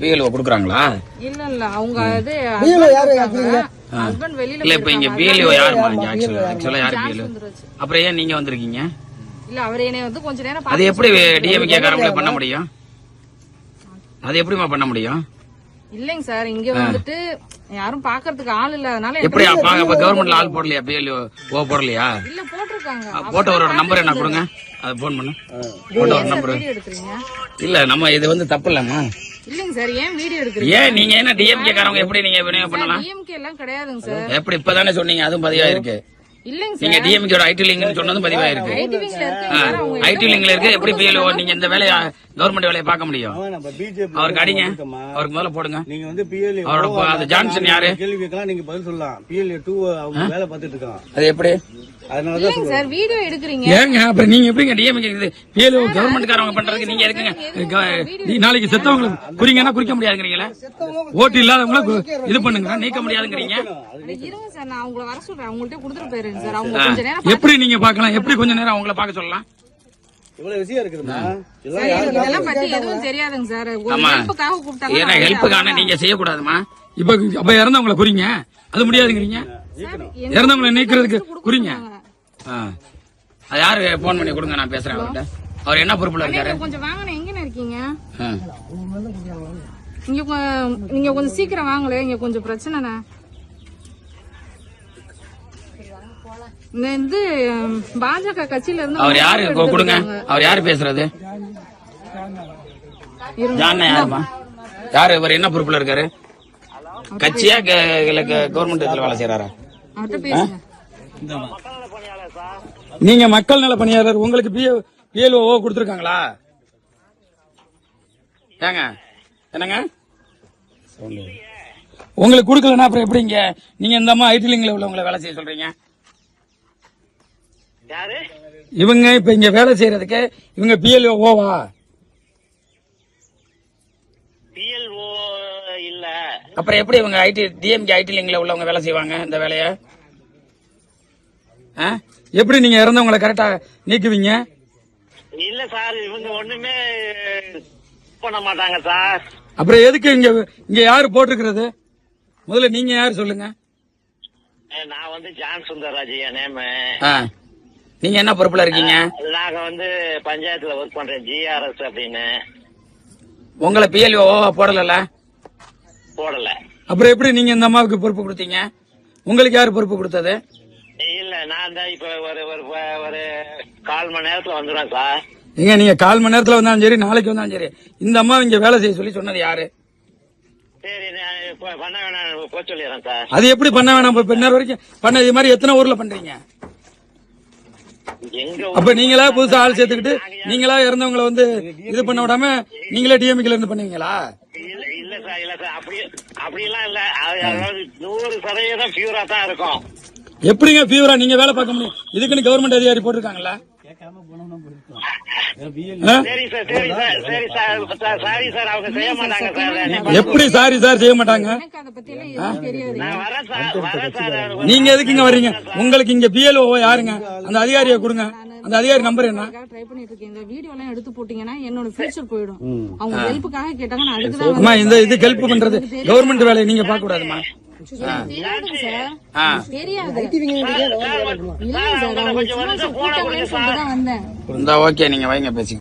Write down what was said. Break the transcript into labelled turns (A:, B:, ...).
A: BLO கொடுக்குறாங்களா?
B: இல்ல இல்ல அவங்க இது ஹஸ்பண்ட் வெளியில
A: இல்ல இப்ப இங்க பிஎல்ஓ யாருமா ஆக்சுவலா ஆக்சுவலா யாரு பிஎல்ஓ அப்புறம் ஏன் நீங்க வந்திருக்கீங்க?
B: இல்ல அவர் என்னைய வந்து கொஞ்ச நேரம்
A: அது எப்படி டிஎம்கே காரங்களே பண்ண முடியும்? அது எப்படிமா பண்ண முடியும்?
B: இல்லைங்க சார் இங்க வந்துட்டு யாரும் பாக்குறதுக்கு ஆள் இல்ல. அதனால
A: எப்படி கவர்மெண்ட்ல ஆள் போடலையா? பிஎல்ஓ ஓ போடலையா?
B: இல்ல போட்டிருக்காங்க.
A: போட்டவரோட நம்பர் என்ன கொடுங்க? அதை போன் பண்ணு. போட்டவர் நம்பர் இல்ல நம்ம இது வந்து தப்பு இல்லம்மா.
B: இல்லைங்க சார் ஏன் வீடியோ எடுக்கிறீங்க?
A: ஏன் நீங்க என்ன டிஎம்கே காரங்க எப்படி நீங்க விநியோகம் பண்ணலாம்?
B: டிஎம்கே எல்லாம் கிடையாதுங்க சார்.
A: எப்படி இப்பதானே சொன்னீங்க அதுவும் பதிவாயிருக்கு.
B: இல்லைங்க
A: நீங்க
B: சார்.
A: டிஎம்கேட ஐடி லிங்க் சொன்னதும் பதிவாயிருக்கு.
B: ஐடி
A: லிங்க்ல இருக்கு எப்படி பிஎல்ஓ நீங்க இந்த வேலையை கவர்மெண்ட் வேலையை பார்க்க முடியும்? அவருக்கு அடிங்க. அவருக்கு முதல்ல போடுங்க.
C: நீங்க வந்து பிஎல்ஏ
A: அவரோட ஜான்சன் யாரு?
C: கேள்வி கேட்கலாம் நீங்க பதில் சொல்லலாம். பிஎல்ஏ டூ அவங்க வேலை பார்த்துட்டு இருக்கான்.
A: அது எப்படி?
C: அதனாலதான்
B: சார் வீடியோ எடுக்கிறீங்க.
A: ஏங்க அப்புறம் நீங்க எப்படிங்க பிஎல்ஓ கவர்மெண்ட் காரங்க பண்றதுக்கு நீங்க எதுக்குங்க? க- நீ நாளைக்கு செத்தவங்களுக்கு குறிங்கன்னா குறிக்க முடியாதுங்கிறீங்களா? ஓட்டு இல்லாதவங்கள இது பண்ணுங்க நீக்க முடியாதுங்கிறீங்க?
B: அட, இருங்க சார் நான் உங்களை வர சொல்றேன். அவங்கள்ட்ட கொடுத்துட்டு போயிருங்க சார். அவங்க கொஞ்ச நேரம்
A: எப்படி நீங்க பார்க்கலாம்? எப்படி கொஞ்ச நேரம் அவங்கள பார்க்க சொல்லலாம்? நீங்க செய்யக்கூடாதுமா. இப்ப அப்ப இறந்தவங்கள குறிங்க. அது முடியாதுங்கிறீங்க? இறந்தவங்கள நீக்கிறதுக்கு குறிங்க. அது யாரு? போன் பண்ணி கொடுங்க நான் பேசுறேன் அவர்கிட்ட. அவர் என்ன பொறுப்புல இருக்காரு?
B: கொஞ்சம் வாங்கண்ணே எங்கண்ணே இருக்கீங்க. இங்க நீங்க கொஞ்சம் சீக்கிரம் வாங்களே இங்க கொஞ்சம் பிரச்சனைண்ணே. ம், பாஜக கட்சியில இருந்து
A: அவர் யாரு? கொடுங்க. அவர் யாரு பேசுறது? ஜான யாருமா யாரு? இவர் என்ன பொறுப்புல இருக்காரு? கட்சியா கவர்மெண்ட் வேலை செய்யறாரா நீங்க மக்கள் நல பணியாளர் உங்களுக்கு பிஎல்ஓ கொடுத்துருக்காங்களா? ஏங்க என்னங்க? உங்களுக்கு கொடுக்கலன்னா அப்புறம் எப்படிங்க? நீங்க இந்த அம்மா ஐடி லிங்க்ல உள்ளவங்களை வேலை செய்ய சொல்றீங்க?
D: யாரு?
A: இவங்க இப்ப இங்க வேலை செய்யறதுக்கு இவங்க பிஎல்ஓ ஓவா
D: பிஎல்ஓ இல்ல.
A: அப்புறம் எப்படி இவங்க ஐடி டிஎம்கே ஐடி லிங்க்ல உள்ளவங்க வேலை செய்வாங்க இந்த வேலைய? எப்படி நீங்க இறந்தவங்களை கரெக்டா நீக்குவீங்க?
D: இல்ல சார் இவங்க ஒண்ணுமே பண்ண மாட்டாங்க சார்.
A: அப்புறம் எதுக்கு இங்க இங்க யாரு போட்டிருக்கிறது? முதல்ல நீங்க யாரு சொல்லுங்க.
D: நான் வந்து ஜான் சுந்தரராஜ் என் நேமு.
A: நீங்க என்ன பொறுப்புல இருக்கீங்க?
D: நாங்க வந்து பஞ்சாயத்துல ஒர்க் பண்றேன் ஜிஆர்எஸ் அப்படின்னு.
A: உங்களை பிஎல்ஓ போடல
D: போடல.
A: அப்புறம் எப்படி நீங்க இந்த அம்மாவுக்கு பொறுப்பு கொடுத்தீங்க? உங்களுக்கு யாரு பொறுப்பு கொடுத்தது?
D: நான் தான் இப்ப ஒரு ஒரு கால் மணி நேரத்துல வந்துடுவேன் சார்.
A: நீங்க நீங்க கால் மணி நேரத்துல வந்தாலும் சரி நாளைக்கு வந்தாலும் சரி. இந்த அம்மா இங்க வேலை செய்ய சொல்லி சொன்னது யாரு?
D: சரி பண்ண வேணாம் போய் சொல்லிடுறேன் சார்.
A: அது எப்படி பண்ண வேணாம் இப்ப நேரம் வரைக்கும் பண்ண இது மாதிரி எத்தனை ஊர்ல பண்றீங்க?
D: எங்க
A: அப்ப நீங்களா புதுசா ஆள் சேர்த்துக்கிட்டு நீங்களா இறந்தவங்களை வந்து இது பண்ண விடாம நீங்களே டிஎம்கேல இருந்து பண்ணுவீங்களா?
D: இல்ல இல்ல சார் இல்ல சார். அப்படி அப்படிலாம் இல்ல. நூறு சதவீதம் பியூரா தான் இருக்கும்.
A: எப்படிங்க ஃபீவரா நீங்க வேலை பார்க்க முடியும். இதுக்குன்னு கவர்மெண்ட் அதிகாரி போட்டிருக்காங்களா எப்படி சாரி சார் செய்ய மாட்டாங்க நீங்க எதுக்குங்க வர்றீங்க? உங்களுக்கு இங்க பிஎல்ஓ யாருங்க? அந்த அதிகாரியை கொடுங்க. அந்த அதிகாரி நம்பர் என்ன?
B: ட்ரை பண்ணிட்டு இருக்கேன். இந்த வீடியோ எல்லாம் எடுத்து போட்டீங்கன்னா என்னோட ஃபியூச்சர் போயிடும். அவங்க ஹெல்ப்புக்காக கேட்டாங்க நான் அதுக்கு தான்
A: இந்த இது ஹெல்ப் பண்றது கவர்மெண்ட் வேலையை நீங்க பார்க்க கூடாதுமா இருந்தா ஓகே நீங்க வைங்க பேசிக்க